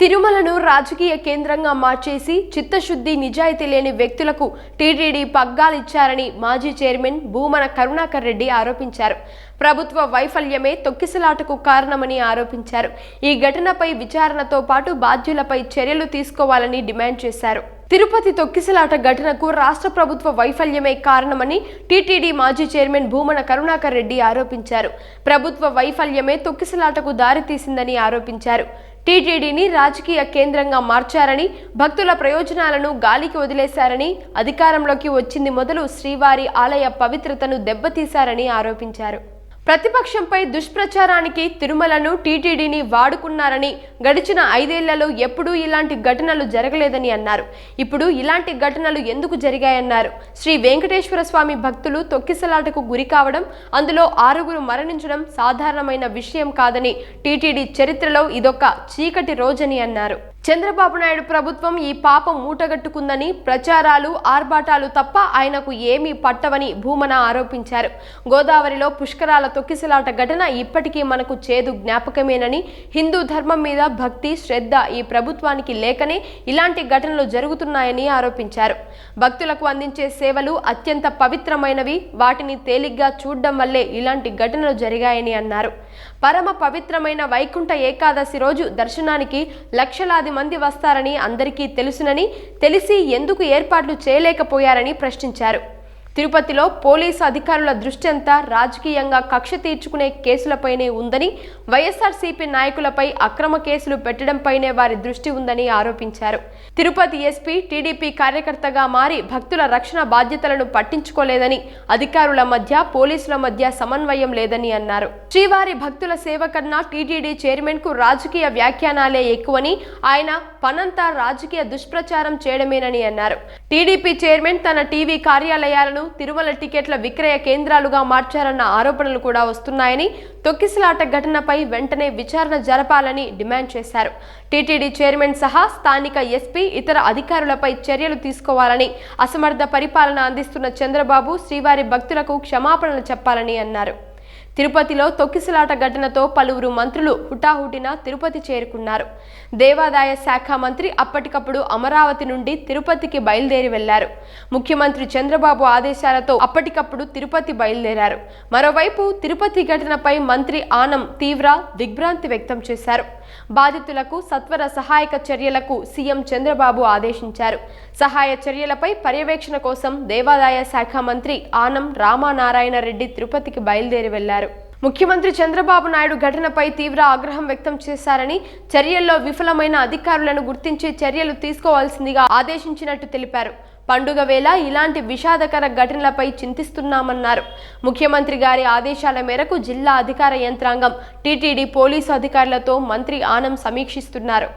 తిరుమలను రాజకీయ కేంద్రంగా మార్చేసి చిత్తశుద్ధి నిజాయితీ లేని వ్యక్తులకు టీటీడీ పగ్గాలిచ్చారని మాజీ చైర్మన్ భూమన కరుణాకర్ రెడ్డి ఆరోపించారు. ప్రభుత్వ వైఫల్యమే తొక్కిసలాటకు కారణమని ఆరోపించారు. ఈ ఘటనపై విచారణతో పాటు బాధ్యులపై చర్యలు తీసుకోవాలని డిమాండ్ చేశారు. తిరుపతి తొక్కిసలాట ఘటనకు రాష్ట్ర ప్రభుత్వ వైఫల్యమే కారణమని టీటీడీ మాజీ చైర్మన్ భూమన కరుణాకర్ రెడ్డి ఆరోపించారు. ప్రభుత్వ వైఫల్యమే తొక్కిసలాటకు దారితీసిందని ఆరోపించారు. టీటీడీని రాజకీయ కేంద్రంగా మార్చారని భక్తుల ప్రయోజనాలను గాలికి వదిలేశారని అధికారంలోకి వచ్చింది మొదలు శ్రీవారి ఆలయ పవిత్రతను దెబ్బతీశారని ఆరోపించారు. ప్రతిపక్షంపై దుష్ప్రచారానికి తిరుమలను టీటీడీని వాడుకున్నారని గడిచిన ఐదేళ్ళలో ఎప్పుడూ ఇలాంటి ఘటనలు జరగలేదని అన్నారు. ఇప్పుడు ఇలాంటి ఘటనలు ఎందుకు జరిగాయన్నారు? శ్రీ వెంకటేశ్వర స్వామి భక్తులు తొక్కిసలాటకు గురి కావడం అందులో ఆరుగురు మరణించడం సాధారణమైన విషయం కాదని టీటీడీ చరిత్రలో ఇదొక చీకటి రోజని అన్నారు. చంద్రబాబు నాయుడు ప్రభుత్వం ఈ పాపం మూటగట్టుకుందని ప్రచారాలు ఆర్భాటాలు తప్ప ఆయనకు ఏమీ పట్టవని భూమన ఆరోపించారు. గోదావరిలో పుష్కరాల తొక్కిసలాట ఘటన ఇప్పటికీ మనకు చేదు జ్ఞాపకమేనని హిందూ ధర్మం మీద భక్తి శ్రద్ధ ఈ ప్రభుత్వానికి లేకనే ఇలాంటి ఘటనలు జరుగుతున్నాయని ఆరోపించారు. భక్తులకు అందించే సేవలు అత్యంత పవిత్రమైనవి వాటిని తేలిగ్గా చూడడం వల్లే ఇలాంటి ఘటనలు జరిగాయని అన్నారు. పరమ పవిత్రమైన వైకుంఠ ఏకాదశి రోజు దర్శనానికి లక్షలాది మంది వస్తారని అందరికీ తెలుసునని తెలిసి ఎందుకు ఏర్పాట్లు చేయలేకపోయారని ప్రశ్నించారు. తిరుపతిలో పోలీసు అధికారుల దృష్టి అంతా రాజకీయంగా కక్ష తీర్చుకునే కేసులపైనే ఉందని వైఎస్ఆర్సీపీ నాయకులపై అక్రమ కేసులు పెట్టడంపైనే వారి దృష్టి ఉందని ఆరోపించారు. తిరుపతి ఎస్పీ టీడీపీ కార్యకర్తగా మారి భక్తుల రక్షణ బాధ్యతలను పట్టించుకోలేదని అధికారుల మధ్య పోలీసుల మధ్య సమన్వయం లేదని అన్నారు. శ్రీవారి భక్తుల సేవ కన్నా టీటీడీ చైర్మన్కు రాజకీయ వ్యాఖ్యానాలే ఎక్కువని ఆయన పనంతా రాజకీయ దుష్ప్రచారం చేయడమేనని అన్నారు. టీడీపీ చైర్మన్ తన టీవీ కార్యాలయాలను తిరుమల టికెట్ల విక్రయ కేంద్రాలుగా మార్చారన్న ఆరోపణలు కూడా వస్తున్నాయని తొక్కిసలాట ఘటనపై వెంటనే విచారణ జరపాలని డిమాండ్ చేశారు. టీటీడీ చైర్మన్ సహా స్థానిక ఎస్పీ ఇతర అధికారులపై చర్యలు తీసుకోవాలని అసమర్థ పరిపాలన అందిస్తున్న చంద్రబాబు శ్రీవారి భక్తులకు క్షమాపణలు చెప్పాలని అన్నారు. తిరుపతిలో తొక్కిసలాట ఘటనతో పలువురు మంత్రులు హుటాహుటిన తిరుపతి చేరుకున్నారు. దేవాదాయ శాఖ మంత్రి అప్పటికప్పుడు అమరావతి నుండి తిరుపతికి బయలుదేరి వెళ్ళారు. ముఖ్యమంత్రి చంద్రబాబు ఆదేశాలతో అప్పటికప్పుడు తిరుపతి బయలుదేరారు. మరోవైపు తిరుపతి ఘటనపై మంత్రి ఆనం తీవ్ర దిగ్భ్రాంతి వ్యక్తం చేశారు. బాధితులకు సత్వర సహాయక చర్యలకు సీఎం చంద్రబాబు ఆదేశించారు. సహాయ చర్యలపై పర్యవేక్షణ కోసం దేవాదాయ శాఖ మంత్రి ఆనం రామానారాయణ రెడ్డి తిరుపతికి బయలుదేరి వెళ్ళారు. ముఖ్యమంత్రి చంద్రబాబు నాయుడు ఘటనపై తీవ్ర ఆగ్రహం వ్యక్తం చేశారని చర్యల్లో విఫలమైన అధికారులను గుర్తించి చర్యలు తీసుకోవాల్సిందిగా ఆదేశించినట్టు తెలిపారు. పండుగ వేళ ఇలాంటి విషాదకర ఘటనలపై చింతిస్తున్నామన్నారు. ముఖ్యమంత్రి గారి ఆదేశాల మేరకు జిల్లా అధికార యంత్రాంగం టీటీడీ పోలీసు అధికారులతో మంత్రి ఆనం సమీక్షిస్తున్నారు.